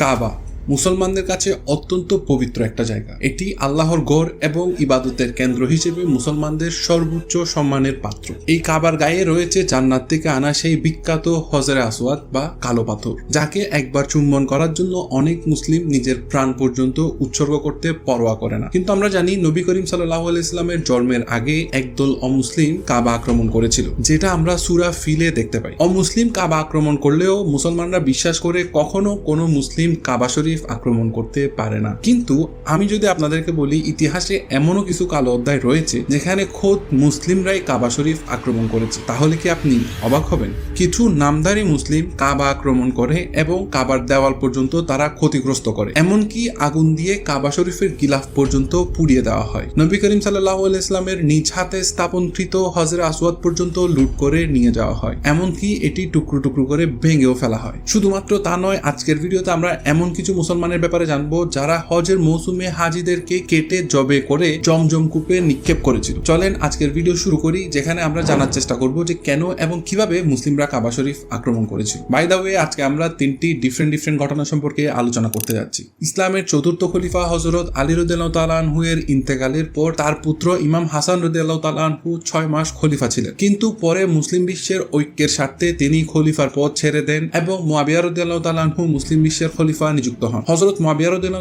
কাবা মুসলমানদের কাছে অত্যন্ত পবিত্র একটা জায়গা। এটি আল্লাহর গড় এবং ইবাদতের কেন্দ্র হিসেবে মুসলমানদের সর্বোচ্চ সম্মানের পাত্র। এই কাবার গায়ে রয়েছে জান্নাত থেকে আনা সেই বিখ্যাত হজরে আসওয়াদ বা কালো পাথর, যাকে একবার চুম্বন করার জন্য অনেক মুসলিম নিজের প্রাণ পর্যন্ত উৎসর্গ করতে পরোয়া করে না। কিন্তু আমরা জানি, নবী করিম সাল্লাহ ইসলামের জন্মের আগে একদল অমুসলিম কাবা আক্রমণ করেছিল, যেটা আমরা সুরা ফিলে দেখতে পাই। অমুসলিম কাবা আক্রমণ করলেও মুসলমানরা বিশ্বাস করে কখনো কোনো মুসলিম কাবা শরীফ আক্রমণ করতে পারে না। কিন্তু আমি যদি আপনাদেরকে বলি, ইতিহাসে এমনও কিছু কালো অধ্যায় রয়েছে, যেখানে খোদ মুসলিমরাই কাবা শরীফ আক্রমণ করেছে। তাহলে কি আপনি অবাক হবেন? কিছু নামদারি মুসলিম কাবা আক্রমণ করে এবং কাবার দেওয়াল পর্যন্ত তারা ক্ষতিগ্রস্ত করে। এমনকি আগুন দিয়ে কাবা শরীফের গিলাফ পর্যন্ত পুড়িয়ে দেওয়া হয়। নবী করিম সাল্লাহ ইসলামের নিজ হাতে স্থাপনকৃত হজরে আসওয়াদ পর্যন্ত লুট করে নিয়ে যাওয়া হয়। এমনকি এটি টুকরো টুকরো করে ভেঙেও ফেলা হয়। শুধুমাত্র তা নয়, আজকের ভিডিওতে আমরা এমন কিছু মুসলমানের ব্যাপারে জানব, যারা হজের মৌসুমে হাজিদেরকে কেটে জবে করে জমজম কূপে নিক্ষেপ করেছিল। চলেন আজকের ভিডিও শুরু করি, যেখানে আমরা জানার চেষ্টা করব যে কেন এবং কীভাবে মুসলিমরা কাবা শরীফ আক্রমণ করেছিল। বাই দা ওয়ে আজকে আমরা তিনটি ডিফারেন্ট ডিফারেন্ট ঘটনা সম্পর্কে আলোচনা করতে যাচ্ছি। ইসলামের চতুর্থ খলিফা হজরত আলী রুদ্দাল্লাহ তালানহু এর ইন্তেকালের পর তার পুত্র ইমাম হাসান রুদ্দাল্লাহ তালানহু ছয় মাস খলিফা ছিলেন। কিন্তু পরে মুসলিম বিশ্বের ঐক্যের স্বার্থে তিনি খলিফার পদ ছেড়ে দেন এবং মোয়াবিয়া রুদ্দাল্লাহ তালানহু মুসলিম বিশ্বের খলিফা নিযুক্ত হন। হজরত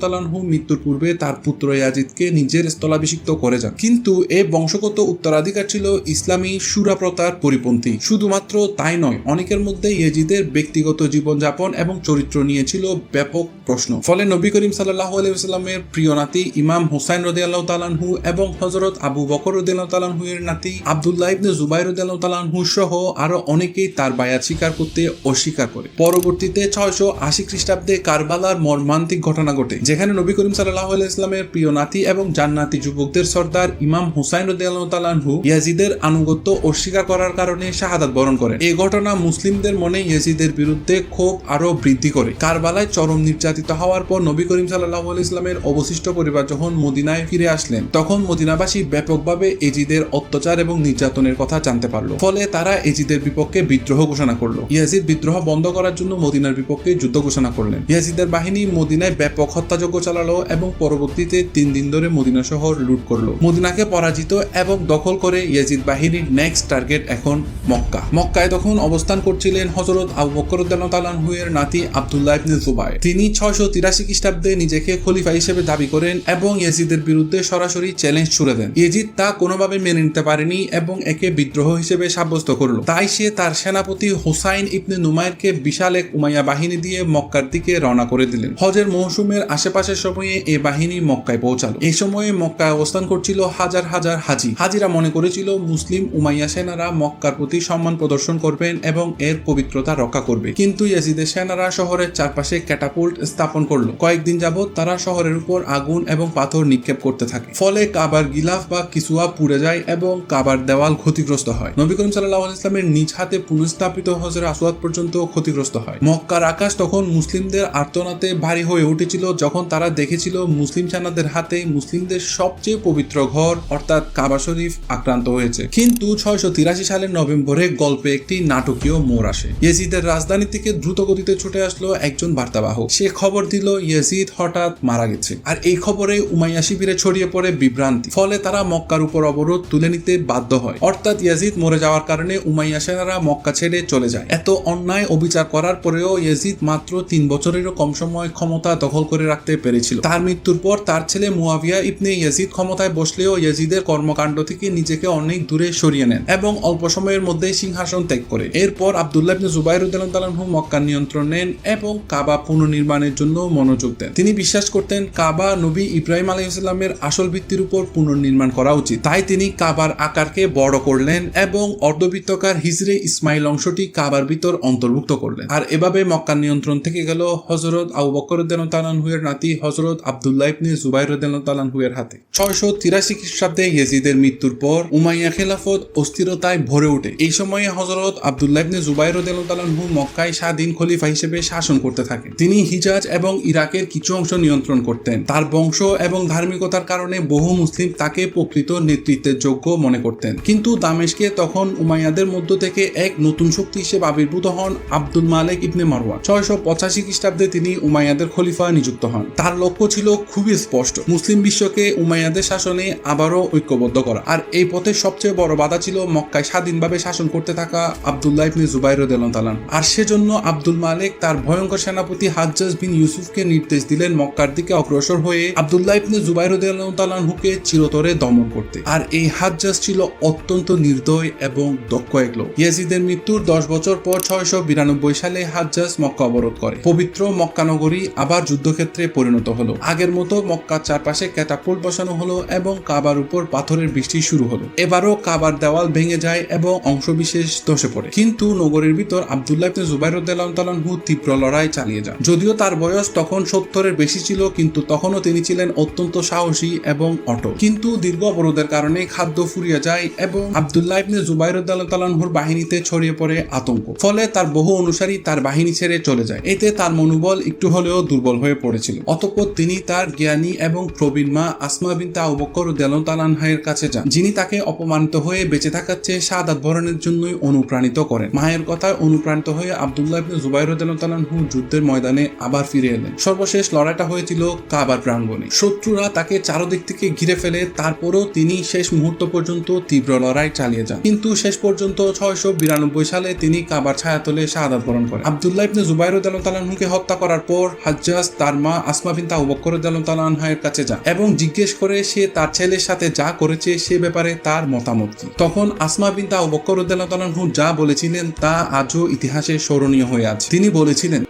তালানহু মৃত্যুর পূর্বে তার পুত্র ইয়াজিদকে নিজের স্থলাভিষিক্ত করে যান। কিন্তু এ বংশগত উত্তরাধিকার ছিল ইসলামী সুরাপ্রতার পরিপন্থী। শুধুমাত্র তাই নয়, অনেকের মধ্যে ইয়েজিদের ব্যক্তিগত জীবনযাপন এবং চরিত্র নিয়ে ছিল ব্যাপক প্রশ্ন। ফলে নবী করিম সাল্লাহ আলাইসাল্লামের প্রিয় নাতি ইমাম হুসাইন রদি আল্লাহ তালানহু এবং হজরত আবু বকর রদি আল্লাহ তালানহু এর নাতি আবদুল্লাহ ইবনে জুবাই রদি আল্লাহ তালানহু সহ আরও অনেকেই তার বায়াত স্বীকার করতে অস্বীকার করে। পরবর্তীতে ছয়শো আশি খ্রিস্টাব্দে কারবালার মর্মান্তিক ঘটনা ঘটে, যেখানে নবী করিম সাল্লাহ ইসলামের প্রিয় নাতি এবং জান্নাতি যুবকদের সর্দার ইমাম হুসাইন রদি আল্লাহ তালানহু ইয়াজিদের আনুগত্য অস্বীকার করার কারণে শাহাদাত বরণ করেন এই ঘটনা মুসলিমদের মনে ইয়াজিদের বিরুদ্ধে ক্ষোভ আরও বৃদ্ধি করে। কারবালায় চরম নির্যাতিত হওয়ার পর নবী করিম সাল্লাহ ইসলামের অবশিষ্ট পরিবার যখন মদিনায় ফিরে আসলেন, তখন মদিনাবাসী ব্যাপকভাবে এজিদের অত্যাচার এবং নির্যাতনের কথা জানতে পারল। ফলে তারা এজিদের বিপক্ষে বিদ্রোহ ঘোষণা করল। ইয়াজিদ বিদ্রোহ বন্ধ করার জন্য মদিনার বিপক্ষে যুদ্ধ ঘোষণা করলেন। ইয়াজিদের বাহিনী মদিনায় ব্যাপক হত্যাযজ্ঞ চালালো এবং পরবর্তীতে তিন দিন ধরে মদিনা শহর লুট করল। মদিনাকে পরাজিত এবং দখল করে ইয়াজিদ বাহিনীর নেক্সট টার্গেট এখন মক্কা। মক্কায় তখন অবস্থান করছিলেন হজরত আবু বকর তালানহু এর নাতি আবদুল্লাহ ইবনে জুবাইর। তিনি ছয়শো তিরাশি খ্রিস্টাব্দে নিজেকে খলিফা হিসেবে দাবি করেন এবং ইয়াজিদের বিরুদ্ধে সরাসরি চ্যালেঞ্জ ছুড়ে দেন। ইয়াজিদ তা কোনোভাবে মেনে নিতে পারেনি এবং একে বিদ্রোহ হিসেবে সাব্যস্ত করল। তাই সে তার সেনাপতি হুসাইন ইবনে নুমাইরকে বিশাল এক উমাইয়া বাহিনী দিয়ে মক্কার দিকে রওনা করে দিলেন। হজের মৌসুমের আশেপাশের সময়ে এ বাহিনী মক্কায় পৌঁছালো। এই সময়ে মক্কায় অবস্থান করছিল হাজার হাজার হাজি। হাজিরা মনে করেছিল মুসলিম উমাইয়া সেনারা মক্কার প্রতি সম্মান প্রদর্শন করবেন এবং এর পবিত্রতা রক্ষা করবে। কিন্তু ইয়াজিদের সেনারা শহরের চারপাশে ক্যাটাপুল্ট স্থাপন করল। কয়েকদিন যাবৎ তারা শহরের উপর আগুন এবং পাথর নিক্ষেপ করতে থাকে। ফলে কাবার গিলাফ বা কিছুয়া পুড়ে যায় এবং কাবার দেওয়াল ক্ষতিগ্রস্ত হয়। নবী করিম সাল্লাহ ইসলামের নিজ হাতে পুনঃস্থাপিত হজের আসওয়াদ পর্যন্ত ক্ষতিগ্রস্ত হয়। মক্কার আকাশ তখন মুসলিমদের আর্তনাতে ভারী হয়ে উঠেছিল যখন তারা দেখেছিল মুসলিম সেনাদের হাতে মুসলিমদের সবচেয়ে পবিত্র ঘর, অর্থাৎ কাবা শরীফ, আক্রান্ত হয়েছে। কিন্তু ছয়শো তিরাশি সালের নভেম্বরে গল্পে একটি নাটকীয় মোড় আসে। ইয়েজিদের রাজধানী থেকে দ্রুত গতিতে ছুটে আসলো একজন বার্তাবাহক। সে খবর দিল, ইয়েজিদ হঠাৎ মারা গেছে। আর এই খবরে উমাইয়া শিবিরে ছড়িয়ে পড়ে বিভ্রান্তি। ফলে তারা মক্কার উপর অবরোধ তুলে নিতে বাধ্য হয়। অর্থাৎ ইয়াজিদ মরে যাওয়ার কারণে উমাইয়া সেনারা মক্কা ছেড়ে চলে যায়। এত অন্যায় অবিচার করার পরেও ইয়াজিদ মাত্র তিন বছরেরও কম সময় ক্ষমতা দখল করে রাখতে পেরেছিল। তার মৃত্যুর পর তার ছেলে মুয়াবিয়া ইবনে ইয়াজিদ ক্ষমতায় বসলেও ইয়াজিদের কর্মকাণ্ড থেকে নিজেকে অনেক দূরে সরিয়ে নেন এবং অল্প সময়ের মধ্যে সিংহাসন ত্যাগ করে এরপর আবদুল্লাহ ইবনে জুবাইর জুবাইরুদ্দালহু মক্কার নিয়ন্ত্রণ নেন এবং কাবা পুনর্নির্মাণের জন্য মনোযোগ দেন। তিনি বিশ্বাস করতেন কাবা নবী ইব্রাহিম আলাইসাল্লামের আসল ভিত্তির উপর পুনর্নির্মাণ করা উচিত। তাই তিনি কাবার আকারকে বড় করলেন এবং অর্ধবৃত্তকার হিজরে ইসমাইল অংশটি কাবার ভিতর অন্তর্ভুক্ত করলেন। আর এভাবে মক্কার নিয়ন্ত্রণ থেকে গেল হজরত আবু বকর তালানহুয়ের নাতি হজরত আবদুল্লাহ ইবনে জুবাইর তালানহুয়ের হাতে। ছয়শো তিরাশি খ্রিস্টাব্দে ইয়েজিদের মৃত্যুর পর উমাইয়া খেলাফত অস্থিরতায় ভরে ওঠে। এই সময়ে হজরত আবদুল্লাহ ইবনে জুবাইর তালানহু মক্কায় স্বাধীন খলিফা হিসেবে শাসন করতে থাকেন। তিনি হিজাজ এবং ইরাকের কিছু অংশ নিয়ন্ত্রণ করতেন। তার বংশ এবং ধার্মিকতার কারণে বহু মুসলিম তাকে প্রকৃত নেতৃত্বের যোগ্য মনে করতেন। কিন্তু দামেশকে তখন উমাইয়াদের মধ্য থেকে এক নতুন শক্তি হিসেবে আবির্ভূত হন আব্দুল মালিক ইবনে মারওয়ান ছয়শো পঁচাশি খ্রিস্টাব্দে তিনি উমাইয়া উমাইয়াদের খলিফা নিযুক্ত হন। তার লক্ষ্য ছিল খুবই স্পষ্ট। মুসলিম বিশ্বকে উমাইয়াদের শাসনে আবারও ঐক্যবদ্ধ করা। আর এই পথে সবচেয়ে বড় বাধা ছিল মক্কায় স্বাধীনভাবে শাসন করতে থাকা আবদুল্লাহ ইবনে জুবাইর তালান আর সেজন্য আব্দুল মালিক তার ভয়ঙ্কর সেনাপতি হাজ্জাজ বিন ইউসুফকে নির্দেশ দিলেন মক্কার দিকে অগ্রসর হয়ে আবদুল্লাহ ইবনে জুবাইর তালানহুকে চিরতরে দমন করতে। আর এই হাজ্জাজ ছিল অত্যন্ত নির্দয় এবং দক্ষ এক লোক। ইয়াজিদের মৃত্যুর দশ বছর পর ছয়শো বিরানব্বই সালে হাজ্জাজ মক্কা অবরোধ করে। পবিত্র মক্কা নগরী আবার যুদ্ধক্ষেত্রে পরিণত হলো। আগের মতো মক্কার চারপাশে ক্যাটাপুল বসানো হলো এবং কাবার উপর পাথরের বৃষ্টি শুরু হলো। এবারও কাবার দেওয়াল ভেঙে যায় এবং অংশবিশেষ ধসে পড়ে। কিন্তু নগরীর ভিতর আবদুল্লাহ ইবনে জুবাইর তালানহু তীব্র লড়াই চালিয়ে যান। যদিও তার বয়স তখন সত্তরের বেশি ছিল, কিন্তু তখনও তিনি ছিলেন অত্যন্ত সাহসী এবং অটল। কিন্তু দীর্ঘ অবরোধের কারণে খাদ্য ফুরিয়ে যায় এবং আবদুল্লাহ ইবনে জুবাইর তালানহুর বাহিনীতে ছড়িয়ে পড়ে আতঙ্ক। ফলে তার বহু অনুসারী তার বাহিনী ছেড়ে চলে যায়। এতে তার মনোবল একটু হলেও দুর্বল হয়ে পড়েছিল। অতঃপর তিনি তার জ্ঞানী এবং প্রবীণ মা আসমা বিনতে আবু বকর তালানহায়ের কাছে যান, যিনি তাকে অপমানিত হয়ে বেঁচে থাকার চেয়ে সাদাত বরণের জন্যই অনুপ্রাণিত করেন। মায়ের কথায় অনুপ্রাণিত হয়ে আবদুল্লাহ ইবনে জুবাইর তালানহু যুদ্ধের ময়দানে আবার ফিরে এলেন। সর্বশেষ লড়াইটা হয়েছিল কাবার প্রাঙ্গণে। শত্রুরা তাকে চারদিক থেকে ঘিরে ফেলে, তারপরও তিনি শেষ মুহূর্ত পর্যন্ত তীব্র লড়াই চালিয়ে যান। কিন্তু শেষ পর্যন্ত ছয়শো বিরানব্বই সালে তিনি কাবার ছায়াতলে শাহাদাত বরণ করেন। আবদুল্লাহ ইবনে জুবাইর তালানহুকে হত্যা করার পর হাজ্জাজ তার মা আসমা বিন তাহু বক্কর তালানহায়ের কাছে যান এবং জিজ্ঞেস করে সে তার ছেলের সাথে যা করেছে সে ব্যাপারে তার মতামত কি তখন আসমা বিন তাহু বক্কর তালানহু যা বলেছিলেন তা আজও ইতিহাসে স্মরণীয় হয়ে আছে তিনি বলেছিলেন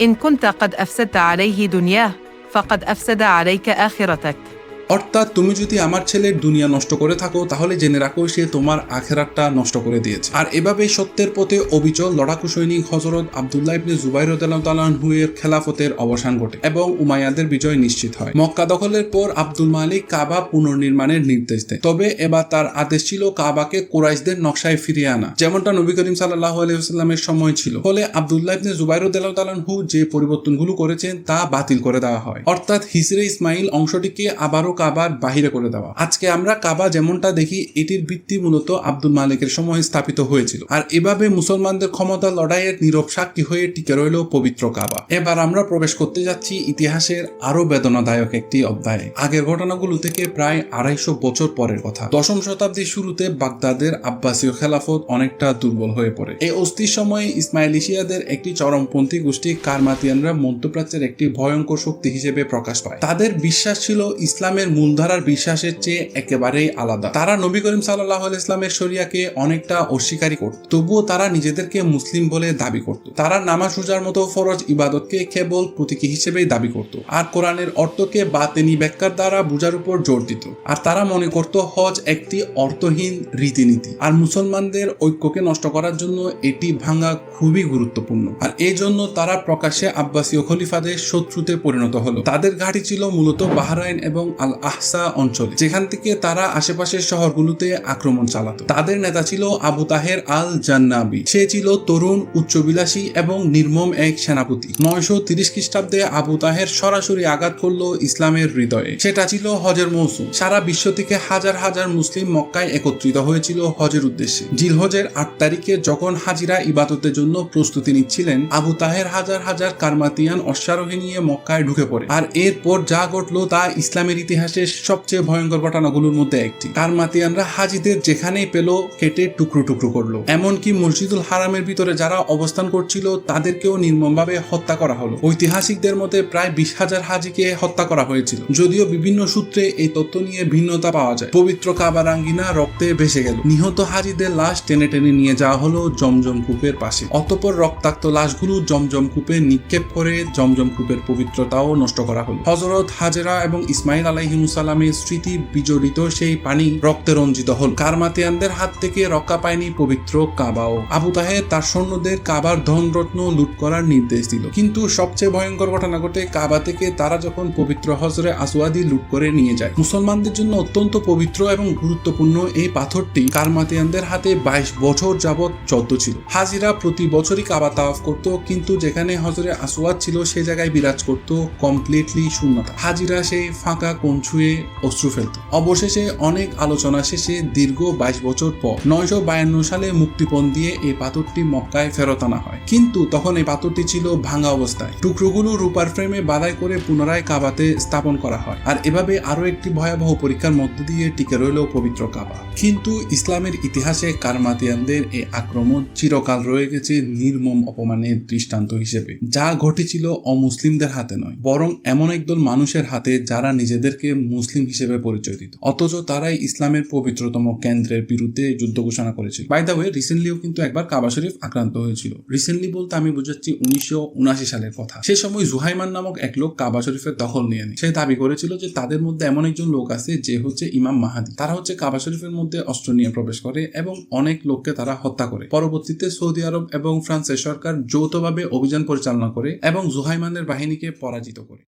إن كنت قد أفسدت عليه دنياه فقد أفسد عليك آخرتك অর্থাৎ তুমি যদি আমার ছেলের দুনিয়া নষ্ট করে থাকো, তাহলে জেনে রাখো সে তোমার আখেরাতটা নষ্ট করে দিয়েছে। আর এভাবে সত্যের পথে অবিচল লড়াকু সৈনিক হজরত আবদুল্লাহ ইবনে জুবাইর তালাহুয়ের খেলাফতের অবসান ঘটে এবং উমাইয়াদের বিজয় নিশ্চিত হয়। মক্কা দখলের পর আব্দুল মালিক কাবা পুনর্নির্মাণের নির্দেশ দেয়। তবে এবার তার আদেশ ছিল কাবাকে কোরাইশদের নকশায় ফিরিয়ে আনা, যেমনটা নবী করিম সাল্লাহ আলহিহাস্লামের সময় ছিল। ফলে আবদুল্লাহ ইবনে জুবাইর তালাহু যে পরিবর্তনগুলো করেছেন তা বাতিল করে দেওয়া হয়। অর্থাৎ হিসরে ইসমাইল অংশটিকে আবারও কাবার বাহিরে করে দেওয়া। আজকে আমরা কাবা যেমনটা দেখি, এটির ভিত্তি মূলত আব্দুল মালিকের সময় স্থাপিত হয়েছিল। আর এভাবে মুসলমানদের ক্ষমতা লড়াইয়ের নীরব সাক্ষী হয়ে টিকে রইল পবিত্র কাবা। এবার আমরা প্রবেশ করতে যাচ্ছি ইতিহাসের আরও বেদনাদায়ক একটি অধ্যায়ে। আগের ঘটনাগুলো থেকে প্রায় আড়াইশো বছর পরের কথা। দশম শতাব্দীর শুরুতে বাগদাদের আব্বাসীয় খেলাফত অনেকটা দুর্বল হয়ে পড়ে। এই অস্থির সময়ে ইসমাইলিশিয়াদের একটি চরমপন্থী গোষ্ঠী কারমাতিয়ানরা মধ্যপ্রাচ্যের একটি ভয়ঙ্কর শক্তি হিসেবে প্রকাশ পায়। তাদের বিশ্বাস ছিল ইসলামের মূলধারার বিশ্বাসের চেয়ে একেবারেই আলাদা। তারা নবী করিম সাল্লাহ ইসলামের শরিয়াকে অনেকটা অস্বীকারী করত। তবুও তারা নিজেদেরকে মুসলিম বলে দাবি করত। তারা নামাজ রোজার মতো ফরজ ইবাদতকে কেবল প্রতীকী হিসেবেই দাবি করত। আর কোরআনের অর্থকে বাতেনি ব্যাখ্যার দ্বারা বোঝার উপর জোর দিত। আর তারা মনে করত হজ একটি অর্থহীন রীতিনীতি। আর মুসলমানদের ঐক্যকে নষ্ট করার জন্য এটি ভাঙা খুবই গুরুত্বপূর্ণ। আর এই জন্য তারা প্রকাশ্যে আব্বাসীয় খলিফাদের শত্রুতে পরিণত হলো। তাদের ঘাঁটি ছিল মূলত বাহরাইন এবং আল আহসা অঞ্চলে, যেখান থেকে তারা আশেপাশের শহরগুলোতে আক্রমণ চালাতো। তাদের নেতা ছিল আবু তাহের আল জান্নাবি সে ছিল তরুণ, উচ্চবিলাসী এবং নির্মম এক সেনাপতি। নয়শো তিরিশ খ্রিস্টাব্দে আবু তাহের সরাসরি আঘাত করল ইসলামের হৃদয়ে। সেটা ছিল হজের মৌসুম। সারা বিশ্ব থেকে হাজার হাজার মুসলিম মক্কায় একত্রিত হয়েছিল হজের উদ্দেশ্যে। জিলহজের আট তারিখে যখন হাজিরা ইবাদতের জন্য প্রস্তুতি নিচ্ছিলেন, আবু তাহের হাজার হাজার কারমাতিয়ান অশ্বারোহী নিয়ে মক্কায় ঢুকে পড়ে। আর এরপর যা ঘটলো তা ইসলামের ইতিহাসের সবচেয়ে ভয়ঙ্কর ঘটনাগুলোর মধ্যে একটি। কারমাতিয়ানরা হাজিদের যেখানেই পেল, কেটে টুকরো টুকরো করল। এমনকি মসজিদুল হারামের ভিতরে যারা অবস্থান করছিল, তাদেরকেও নির্মমভাবে হত্যা করা হলো। ঐতিহাসিকদের মতে প্রায় বিশ হাজার হাজিকে হত্যা করা হয়েছিল। যদিও বিভিন্ন সূত্রে এই তথ্য নিয়ে ভিন্নতা পাওয়া যায়। পবিত্র কাবার আঙ্গিনা রক্তে ভেসে গেল। নিহত হাজিদের লাশ টেনে টেনে নিয়ে যাওয়া হলো জমজম কূপের পাশে। অতপর রক্তাক্ত লাশগুলো জমজম কূপে নিক্ষেপ করে জমজম কূপের পবিত্রতাও নষ্ট করা হলো। হজরত হাজেরা এবং ইসমাইল আলাইহিমুসালামের স্মৃতি বিজড়িত সেই পানি রক্তে রঞ্জিত হল। কারমাতিয়ানদের হাত থেকে রক্ষা পায়নি পবিত্র কাবাও। আবু তাহের তার সৈন্যদের কাবার ধনরত্ন লুট করার নির্দেশ দিল। কিন্তু সবচেয়ে ভয়ঙ্কর ঘটনা ঘটে কাবা থেকে তারা যখন পবিত্র হজরে আসওয়াদি লুট করে নিয়ে যায়। মুসলমানদের জন্য অত্যন্ত পবিত্র এবং গুরুত্বপূর্ণ এই পাথরটি কারমাতিয়ানদের হাতে বাইশ বছর যাবৎ জব্দ ছিল। হাজিরা প্রতি বছরই কাবা তাওয়াফ করত, কিন্তু যেখানে হজরে আসওয়াদ ছিল সে জায়গায় বিরাজ করত কমপ্লিটলি শূন্যতা। হাজিরা সেই ফাঁকা কোন ছুঁয়ে অশ্রু ফেলত। অবশেষে অনেক আলোচনা শেষে দীর্ঘ বাইশ বছর পর নয়শো বায়ান্ন সালে মুক্তিপণ দিয়ে এই পাথরটি মক্কায় ফেরত আনা হয়। কিন্তু তখন এই পাথরটি ছিল ভাঙা অবস্থায়। টুকরোগুলো রূপার ফ্রেমে বাধাই করে পুনরায় কাবাতে স্থাপন করা হয়। আর এভাবে আরও একটি ভয়াবহ পরীক্ষার মধ্য দিয়ে টিকে রইল পবিত্র কাবা। কিন্তু ইসলামের ইতিহাসে কারমাতিয়ানদের এই আক্রমণ চিরকাল রয়ে গেছে নির্মম অপমানের দৃষ্টান্ত হিসেবে। যা ঘটেছিল অমুসলিমদের হাতে নয়, বরং এমন একদল মানুষের হাতে যারা নিজেদেরকে মুসলিম হিসেবে পরিচয় দিত অথচ তারাই ইসলামের পবিত্রতম কেন্দ্রের বিরুদ্ধে যুদ্ধ ঘোষণা করেছিল। বাই দা ওয়ে রিসেন্টলিও কিন্তু একবার কাবা শরীফ আক্রান্ত হয়েছিল। রিসেন্টলি বলতে আমি বুঝাচ্ছি উনিশশো উনাশি সালের কথা। সে সময় জুহাইমান নামক এক লোক কাবা শরীফের দখল নিয়ে নেয়। সে দাবি করেছিল যে তাদের মধ্যে এমন একজন লোক আছে যে হচ্ছে ইমাম মাহাদি। তারা হচ্ছে কাবা শরীফের মধ্যে অস্ত্র নিয়ে প্রবেশ করে এবং অনেক লোককে তারা হত্যা করে। পরবর্তীতে সৌদি আরব এবং ফ্রান্সের সরকার যৌথভাবে অভিযান পরিচালনা করে এবং জুহাইমানের বাহিনীকে পরাজিত করে।